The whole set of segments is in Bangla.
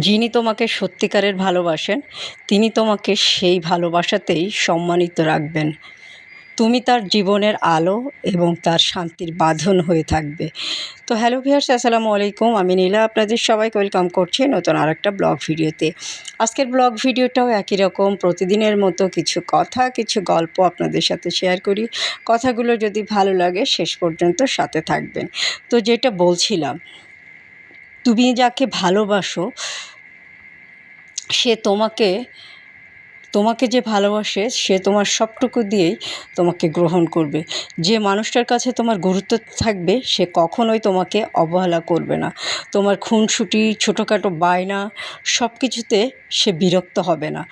যিনি তোমাকে সত্যিকারের ভালোবাসেন, তিনি তোমাকে সেই ভালোবাসাতেই সম্মানিত রাখবেন। তুমি তার জীবনের আলো এবং তার শান্তির বাঁধন হয়ে থাকবে। তো হ্যালো ভিয়ার্স আসসালামু আলাইকুম। আমি নীলা, আপনাদের সবাইকে ওয়েলকাম করছি নতুন আর একটা ব্লগ ভিডিওতে। আজকের ব্লগ ভিডিওটাও একই রকম, প্রতিদিনের মতো কিছু কথা, কিছু গল্প আপনাদের সাথে শেয়ার করি। কথাগুলো যদি ভালো লাগে, শেষ পর্যন্ত সাথে থাকবেন। তো যেটা বলছিলাম তুমি যাকে ভালোবাসো, সে তোমাকে তোমাকে যে ভালোবাসে, সে তোমার সবটুকু দিয়েই তোমাকে গ্রহণ করবে। যে মানুষটার কাছে তোমার গুরুত্ব থাকবে, সে কখনোই তোমাকে অবহেলা করবে না। তোমার খুনসুটি, ছোটোখাটো বায়না সব কিছুতে সে বিরক্ত হবে না।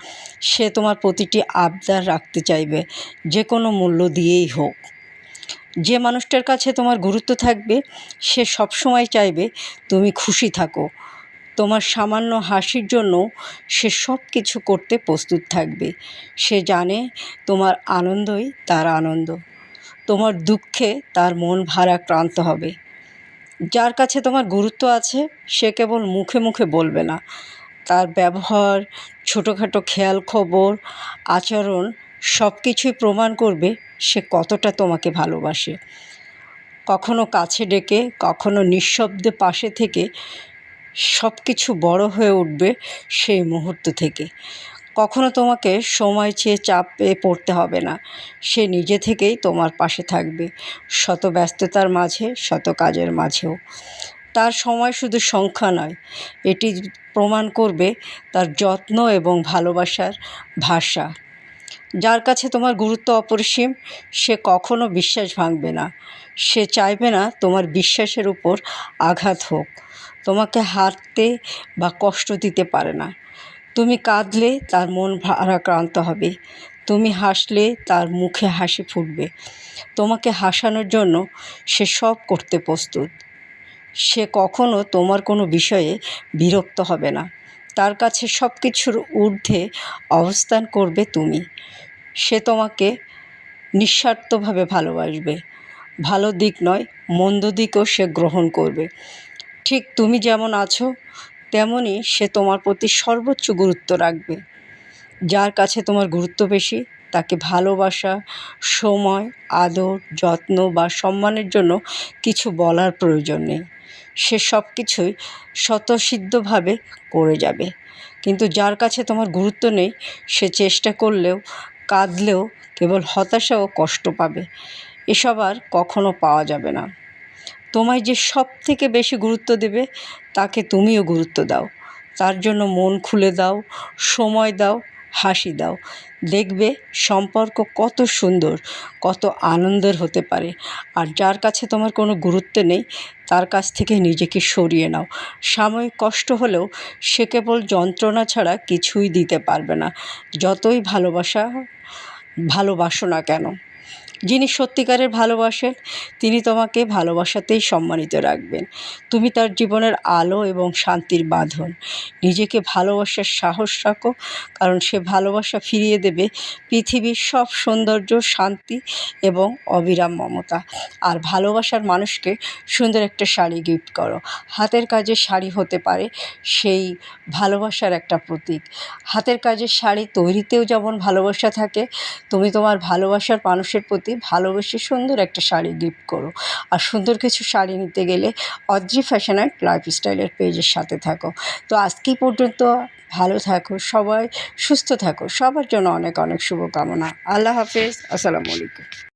সে তোমার প্রতিটি আবদার রাখতে চাইবে, যে কোনো মূল্য দিয়েই হোক। যে মানুষটার কাছে তোমার গুরুত্ব থাকবে, সে সবসময় চাইবে তুমি খুশি থাকো। তোমার সামান্য হাসির জন্য সে সব কিছু করতে প্রস্তুত থাকবে। সে জানে তোমার আনন্দই তার আনন্দ। তোমার দুঃখে তার মন ভারাক্রান্ত হবে। যার কাছে তোমার গুরুত্ব আছে, সে কেবল মুখে মুখে বলবে না। তার ব্যবহার, ছোটোখাটো খেয়াল খবর, আচরণ সব কিছুই প্রমাণ করবে সে কতটা তোমাকে ভালোবাসে। কখনো কাছে ডেকে, কখনো নিঃশব্দে পাশে থেকে সব কিছু বড় হয়ে উঠবে সেই মুহূর্ত থেকে। কখনো তোমাকে সময় চেয়ে চাপ পেয়ে পড়তে হবে না। সে নিজে থেকেই তোমার পাশে থাকবে, শত ব্যস্ততার মাঝে, শত কাজের মাঝেও। তার সময় শুধু সংখ্যা নয়, এটি প্রমাণ করবে তার যত্ন এবং ভালোবাসার ভাষা। যার কাছে তোমার গুরুত্ব অপরিসীম, সে কখনো বিশ্বাস ভাঙবে না। সে চাইবে না তোমার বিশ্বাসের উপর আঘাত হোক। তোমাকে হারতে বা কষ্ট দিতে পারে না। তুমি কাঁদলে তার মন ভারাক্রান্ত হবে। তুমি হাসলে তার মুখে হাসি ফুটবে। তোমাকে হাসানোর জন্য সে সব করতে প্রস্তুত। সে কখনো তোমার কোনো বিষয়ে বিরক্ত হবে না। তার কাছে সব কিছুর ঊর্ধ্বে অবস্থান করবে তুমি। সে তোমাকে নিঃস্বার্থভাবে ভালোবাসবে। ভালো দিক নয়, মন্দ দিকও সে গ্রহণ করবে। ঠিক তুমি যেমন আছো তেমনই সে তোমার প্রতি সর্বোচ্চ গুরুত্ব রাখবে। যার কাছে তোমার গুরুত্ব বেশি তাকে ভালোবাসা, সময়, আদর, যত্ন বা সম্মানের জন্য কিছু বলার প্রয়োজন নেই। সে সব কিছুই স্বতঃসিদ্ধভাবে করে যাবে। কিন্তু যার কাছে তোমার গুরুত্ব নেই, সে চেষ্টা করলেও, কাঁদলেও কেবল হতাশা ও কষ্ট পাবে। এসব আর কখনো পাওয়া যাবে না। তোমায় যে সব থেকে বেশি গুরুত্ব দেবে, তাকে তুমিও গুরুত্ব দাও। তার জন্য মন খুলে দাও, সময় দাও হাসি দাও। দেখবে সম্পর্ক কত সুন্দর, কত আনন্দের হতে পারে। আর যার কাছে তোমার কোনো গুরুত্ব নেই, তার কাছ থেকে নিজেকে সরিয়ে নাও। সাময়িক কষ্ট হলেও সে কেবল যন্ত্রণা ছাড়া কিছুই দিতে পারবে না। যতই ভালোবাসা, ভালোবাসো না কেন। যিনি সত্যিকারের ভালোবাসেন, তিনি তোমাকে ভালোবাসাতেই সম্মানিত রাখবেন। তুমি তার জীবনের আলো এবং শান্তির বাঁধন। নিজেকে ভালোবাসার সাহস রাখো, কারণ সে ভালোবাসা ফিরিয়ে দেবে পৃথিবীর সব সৌন্দর্য, শান্তি এবং অবিরাম মমতা। আর ভালোবাসার মানুষকে সুন্দর একটা শাড়ি গিফট করো। হাতের কাজের শাড়ি হতে পারে সেই ভালোবাসার একটা প্রতীক। হাতের কাজের শাড়ি তৈরিতেও যেমন ভালোবাসা থাকে, তুমি তোমার ভালোবাসার মানুষের প্রতি ভালোবেসে সুন্দর একটা শাড়ি গিফট করো। আর সুন্দর কিছু শাড়ি নিতে গেলে অদ্রি ফ্যাশন অ্যান্ড লাইফস্টাইলের পেজের সাথে থাকো। তো আজকে পর্যন্ত ভালো থাকো, সবাই সুস্থ থাকো, সবার জন্য অনেক অনেক শুভকামনা। আল্লাহ হাফেজ, আসসালামু আলাইকুম।